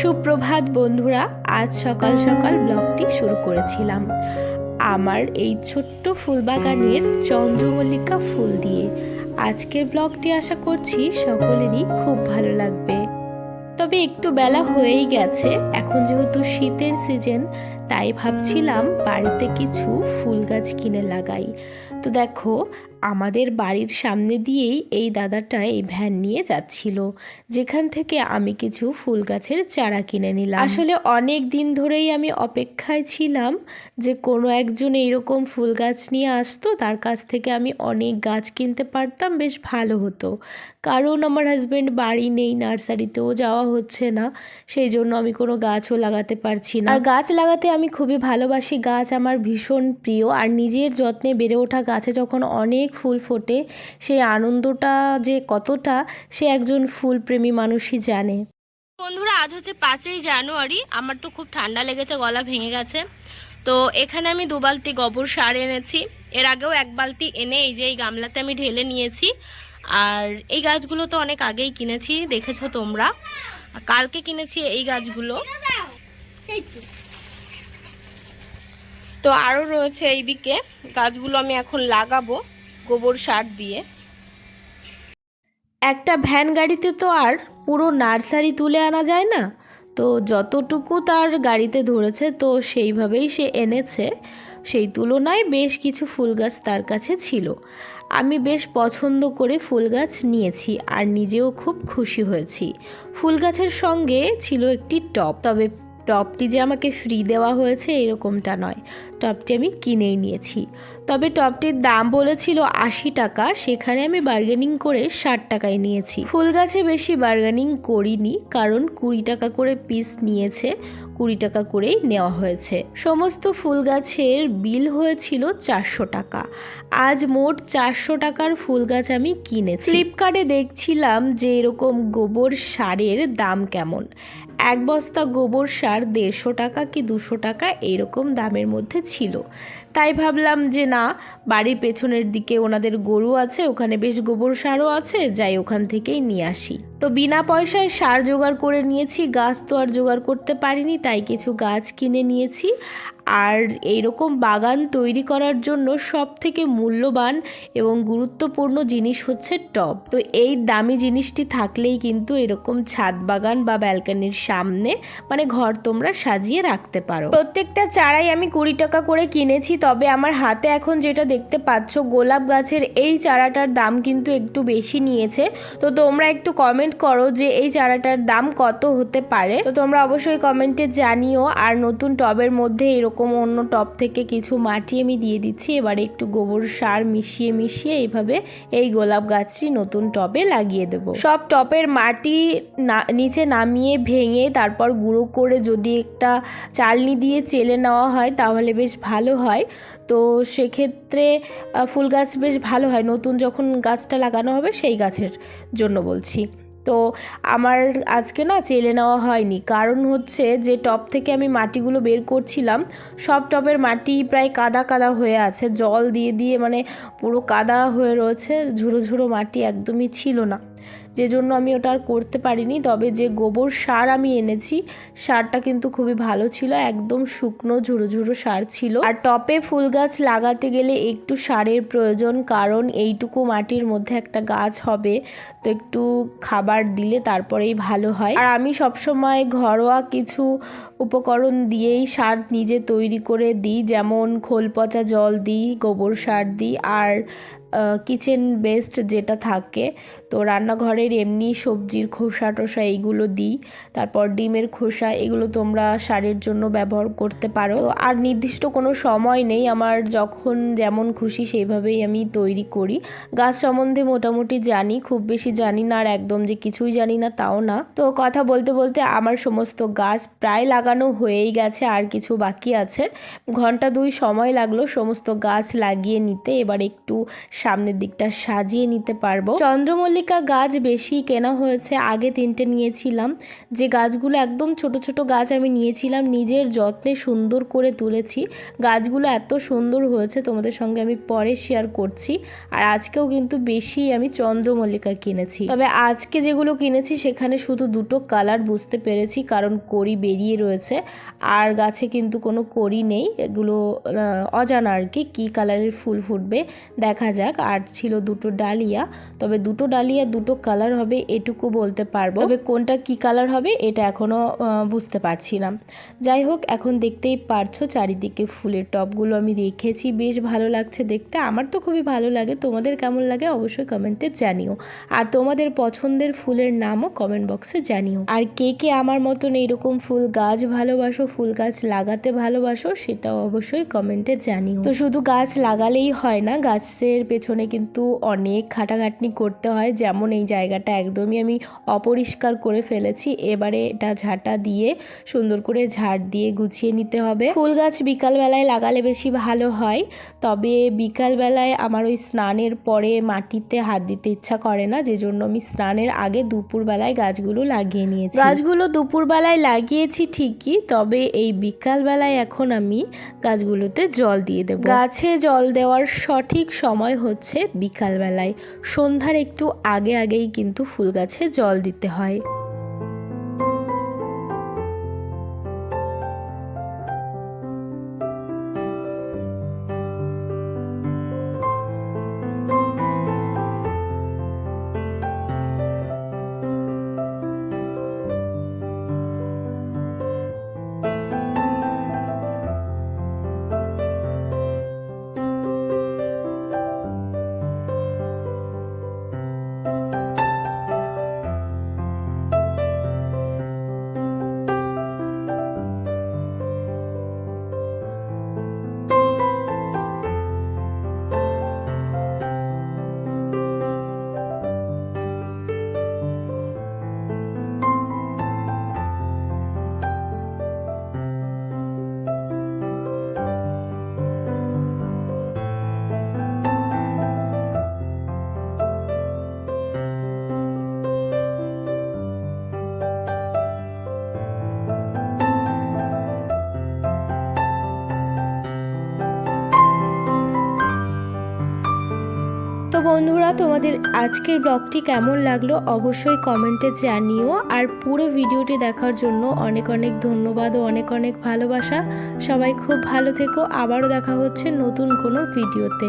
সুপ্রভাত বন্ধুরা, আজ সকাল সকাল ব্লগটি শুরু করেছিলাম। আমার এই ছোট্ট ফুলবাগানের চন্দ্রমল্লিকা ফুল দিয়ে। আজকের ব্লগটি আশা করছি সকলেরই খুব ভালো লাগবে। তবে একটু বেলা হয়েই গেছে, এখন যেহেতু শীতের সিজন, তাই ভাবছিলাম বাড়িতে কিছু ফুল গাছ কিনে লাগাই। তো দেখো আমাদের বাড়ির সামনে দিয়েই এই দাদাটা এই ভ্যান নিয়ে যাচ্ছিল। যেখান থেকে আমি কিছু ফুল গাছের চারা কিনে নিলাম। আসলে অনেক দিন ধরেই আমি অপেক্ষায় ছিলাম যে কোনো একজন এইরকম ফুল গাছ নিয়ে আসতো, তার কাছ থেকে আমি অনেক গাছ কিনতে পারতাম, বেশ ভালো হতো। কারণ আমার হাজব্যান্ড বাড়ি নেই, নার্সারিতেও যাওয়া হচ্ছে না, সেই জন্য আমি কোনো গাছও লাগাতে পারছি না। আর গাছ লাগাতে আমি খুবই ভালোবাসি। গাছ আমার ভীষণ প্রিয়। আর নিজের যত্নে বেড়ে ওঠা গাছে যখন অনেক ফুল ফোটে, সেই আনন্দটা যে কতটা, সে একজন ফুলপ্রেমী মানুষই জানে। বন্ধুরা, আজ হচ্ছে পাঁচই জানুয়ারি, আমার তো খুব ঠান্ডা লেগেছে, গলা ভেঙে গেছে। তো এখানে আমি দু বালতি গোবর সার এনেছি। এর আগেও এক বালতি এনে এই যে এই গামলাতে আমি ঢেলে নিয়েছি। আর এই গাছগুলো তো অনেক আগেই কিনেছি, দেখেছ তোমরা। কালকে কিনেছি এই গাছগুলো। তো আরও রয়েছে এইদিকে, গাছগুলো আমি এখন লাগাবো। গোবর সার দিয়ে। একটা ভ্যান গাড়িতে তো আর পুরো নার্সারি তুলে আনা যায় না। তো যতটুকু তার গাড়িতে ধরেছে, তো সেইভাবেই সে এনেছে। সেই তুলনায় বেশ কিছু ফুল গাছ তার কাছে ছিল। আমি বেশ পছন্দ করে ফুল গাছ নিয়েছি আর নিজেও খুব খুশি হয়েছি। ফুল গাছের সঙ্গে ছিল একটি টব, তবে টপটি যে আমাকে ফ্রি দেওয়া হয়েছে এরকমটা নয়। টপটি আমি কিনেই নিয়েছি। তবে টপটির দাম বলেছিল আশি টাকা, সেখানে আমি বার্গেনিং করে ষাট টাকায় নিয়েছি। ফুল গাছে বেশি বার্গেনিং করিনি, কারণ কুড়ি টাকা করে পিস নিয়েছে, কুড়ি টাকা করেই নেওয়া হয়েছে। সমস্ত ফুল গাছের বিল হয়েছিল চারশো টাকা। আজ মোট চারশো টাকার ফুল গাছ আমি কিনেছি। ফ্লিপকার্টে দেখছিলাম যে এরকম গোবর সারের দাম কেমন। এক বস্তা গোবর সার দেড়শো টাকা কি দুশো টাকা এরকম দামের মধ্যে ছিল। তাই ভাবলাম যে না, বাড়ির পেছনের দিকে ওনাদের গরু আছে, ওখানে বেশ গোবর সারও আছে, যাই ওখান থেকেই নিয়ে আসি। তো বিনা পয়সায় সার জোগাড় করে নিয়েছি, গাছ তো আর জোগাড় করতে পারিনি, তাই কিছু গাছ কিনে নিয়েছি। আর এইরকম বাগান তৈরি করার জন্য সব থেকে মূল্যবান এবং গুরুত্বপূর্ণ জিনিস হচ্ছে টব। তো এই দামি জিনিসটি থাকলেই কিন্তু এরকম ছাদ বাগান বা ব্যালকানির সামনে মানে ঘর তোমরা সাজিয়ে রাখতে পারো। প্রত্যেকটা চারাই আমি কুড়ি টাকা করে কিনেছি, তবে আমার হাতে এখন যেটা দেখতে পাচ্ছ গোলাপ গাছের এই চারাটার দাম কিন্তু একটু বেশি নিয়েছে। তো তোমরা একটু কমেন্ট করো যে এই চারাটার দাম কত হতে পারে। তো তোমরা অবশ্যই কমেন্টে জানিও, আর নতুন টবের মধ্যে এরকম অন্য টব থেকে কিছু মাটি আমি দিয়ে দিচ্ছি। এবারে একটু গোবর সার মিশিয়ে মিশিয়ে এইভাবে এই গোলাপ গাছটি নতুন টবে লাগিয়ে দেব। সব টবের মাটি না, নিচে নামিয়ে ভেঙে তারপর গুঁড়ো করে যদি একটা চালনি দিয়ে চেলে নেওয়া হয় তাহলে বেশ ভালো হয়। তো সেক্ষেত্রে ফুল গাছ বেশ ভালো হয়। নতুন যখন গাছটা লাগানো হবে সেই গাছের জন্য বলছি। তো আমার আজকে না চেলে নেওয়া হয়নি। কারণ হচ্ছে যে টপ থেকে আমি মাটিগুলো বের করছিলাম, সব টপের মাটি প্রায় কাদা কাদা হয়ে আছে। জল দিয়ে দিয়ে মানে পুরো কাদা হয়ে রয়েছে ঝুড়ো ঝুড়ো মাটি একদমই ছিল না। যে জন্য আমি ওটা আর করতে পারিনি, তবে যে গোবর সার আমি এনেছি, সারটা কিন্তু খুবই ভালো ছিল, একদম শুকনো ঝুড়ো ঝুড়ো সার ছিল। আর টপে ফুল গাছ লাগাতে গেলে একটু সারের প্রয়োজন, কারণ এইটুকু মাটির মধ্যে একটা গাছ হবে, তো একটু খাবার দিলে তারপরেই ভালো হয়। আর আমি সবসময় ঘরোয়া কিছু উপকরণ দিয়েই সার নিজে তৈরি করে দিই, যেমন খোল পচা জল দিই, গোবর সার দিই, আর কিচেন বেস্ট যেটা থাকে, তো রান্নাঘরের এমনি সবজির খোসা টোসা এইগুলো দিই, তারপর ডিমের খোসা এগুলো তোমরা সারের জন্য ব্যবহার করতে পারো। আর নির্দিষ্ট কোনো সময় নেই, আমার যখন যেমন খুশি সেইভাবেই আমি তৈরি করি। গাছ সম্বন্ধে মোটামুটি জানি, খুব বেশি জানি না আর একদম যে কিছুই জানি না তাও না। তো কথা বলতে বলতে আমার সমস্ত গাছ প্রায় লাগানো হয়েই গেছে, আর কিছু বাকি আছে। ঘণ্টা দুই সময় লাগল সমস্ত গাছ লাগিয়ে নিতে, এবার একটু সামনের দিকটা সাজিয়ে নিতে পারব। চন্দ্রমল্লিকা গাছ বেশি কেনা হয়েছে, আগে তিনটে নিয়েছিলাম। যে গাছগুলো একদম ছোট ছোট গাছ আমি নিয়েছিলাম, নিজের যত্নে সুন্দর করে তুলেছি। গাছগুলো এত সুন্দর হয়েছে, তোমাদের সঙ্গে আমি পরে শেয়ার করছি। আর আজকেও কিন্তু বেশি আমি চন্দ্রমল্লিকা কিনেছি। তবে আজকে যেগুলো কিনেছি, সেখানে শুধু দুটো কালার বুঝতে পেরেছি, কারণ কড়ি বেরিয়ে রয়েছে। আর গাছে কিন্তু কোনো কড়ি নেই, এগুলো অজানা আর কি, কী কালারের ফুল ফুটবে, দেখা যাক। আর ছিল দুটো ডালিয়া। তবে দুটো ডালিয়া, দুটো কালার হবে এটুকু বলতে পারব। তবে কোনটা কি কালার হবে এটা এখনও বুঝতে পারছি না। যাই হোক, এখন দেখতেই পারছ চারিদিকে ফুলের টবগুলো আমি রেখেছি। বেশ ভালো লাগছে দেখতে। আমার তো খুবই ভালো লাগে। তোমাদের কেমন লাগে অবশ্যই কমেন্টে জানিও। আর তোমাদের পছন্দের ফুলের নামও কমেন্ট বক্সে জানিও। আর কে কে আমার মতন এইরকম ফুল গাছ ভালোবাসো, ফুল গাছ লাগাতে ভালোবাসো, সেটাও অবশ্যই কমেন্টে জানিও। তো শুধু গাছ লাগালেই হয় না, গাছের পেছনে কিন্তু অনেক খাটাখাটনি করতে হয়। যেমন এই জায়গাটা একদমই আমি অপরিষ্কার করে ফেলেছি। এবারে এটা ঝাঁটা দিয়ে সুন্দর করে ঝাড় দিয়ে গুছিয়ে নিতে হবে। ফুল গাছ বিকালবেলায় লাগালে বেশি ভালো হয়। তবে বিকালবেলায় আমার ওই স্নানের পরে মাটিতে হাত দিতে ইচ্ছা করে না। যে জন্য আমি স্নানের আগে দুপুরবেলায় গাছগুলো লাগিয়ে নিয়েছি। গাছগুলো দুপুরবেলায় লাগিয়েছি ঠিকই। তবে এই বিকালবেলায় এখন আমি গাছগুলোতে জল দিয়ে দেবো। গাছে জল দেওয়ার সঠিক সময় হচ্ছে বিকালবেলায়। সন্ধ্যার একটু আগে আগেই কিন্তু ফুল গাছে জল দিতে হয়। বন্ধুরা, তোমাদের আজকের ব্লগটি কেমন লাগল অবশ্যই কমেন্টে জানিও। আর পুরো ভিডিওটি দেখার জন্য অনেক অনেক ধন্যবাদ ও অনেক অনেক ভালোবাসা। সবাই খুব ভালো থেকো। আবারও দেখা হচ্ছে নতুন কোনো ভিডিওতে।